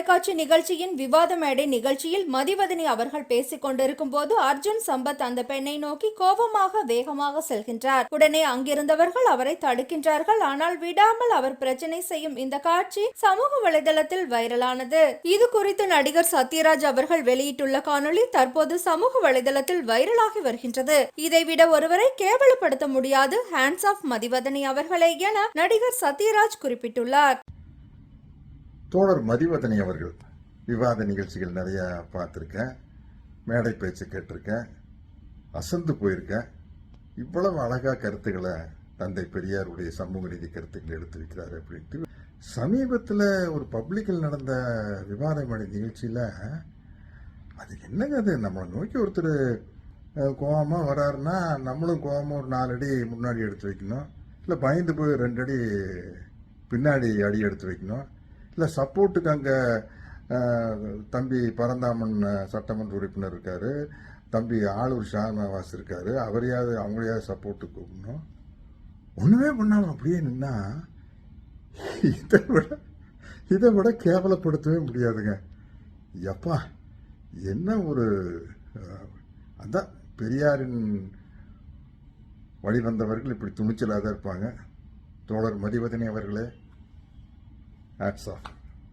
நிகழ்ச்சியின் விவாத மேடை நிகழ்ச்சியில் மதிவதனி அவர்கள் பேசிக் கொண்டிருக்கும் போது அர்ஜுன் சம்பத் அந்த பெண்ணை நோக்கி கோபமாக வேகமாக செல்கின்றார். உடனே அங்கிருந்தவர்கள் அவரை தடுக்கின்றார்கள். ஆனால் விடாமல் அவர் பிரச்சனை செய்யும் இந்த காட்சி சமூக வலைதளத்தில் வைரலானது. இது குறித்து நடிகர் சத்யராஜ் அவர்கள் வெளியிட்டுள்ள காணொளி தற்போது சமூக வலைதளத்தில் வைரலாகி வருகின்றது. இதைவிட ஒருவரை கேவலப்படுத்த முடியாது. ஹேண்ட்ஸ் ஆஃப் மதிவதனி அவர்களே என நடிகர் சத்யராஜ் குறிப்பிட்டுள்ளார். தோழர் மதிவதனி அவர்கள் விவாத நிகழ்ச்சிகள் நிறையா பார்த்துருக்கேன். மேடை பேச்சு கேட்டிருக்கேன். அசந்து போயிருக்கேன். இவ்வளவு அழகாக கருத்துக்களை தந்தை பெரியாருடைய சமூக நீதி கருத்துக்களை எடுத்து வைக்கிறாரு அப்படின்ட்டு. சமீபத்தில் ஒரு பப்ளிக்கில் நடந்த விவாத மேடை நிகழ்ச்சியில் அது என்னங்க அது? நம்மளை நோக்கி ஒருத்தர் கோபமாக வராருன்னா நம்மளும் கோபமாக ஒரு நாலு அடி முன்னாடி எடுத்து வைக்கணும். இல்லை பயந்து போய் ரெண்டு அடி பின்னாடி அடி எடுத்து வைக்கணும். இல்லை சப்போர்ட்டுக்கு அங்கே தம்பி பரந்தாமன் சட்டமன்ற உறுப்பினர் இருக்கார். தம்பி ஆளூர் ஷானவாஸ் இருக்கார். அவரையாவது அவங்களையாவது சப்போர்ட்டு கூப்பிடணும். ஒன்றுமே பண்ணாமல் அப்படியே நின்னா இதை விட இதை விட கேவலப்படுத்தவே முடியாதுங்க. எப்பா என்ன ஒரு அதான் பெரியாரின் வழிவந்தவர்கள் இப்படி துணிச்சலாக தான் இருப்பாங்க. தோழர் மதிவதனி அவர்களே ஹேட்ஸ் ஆஃப்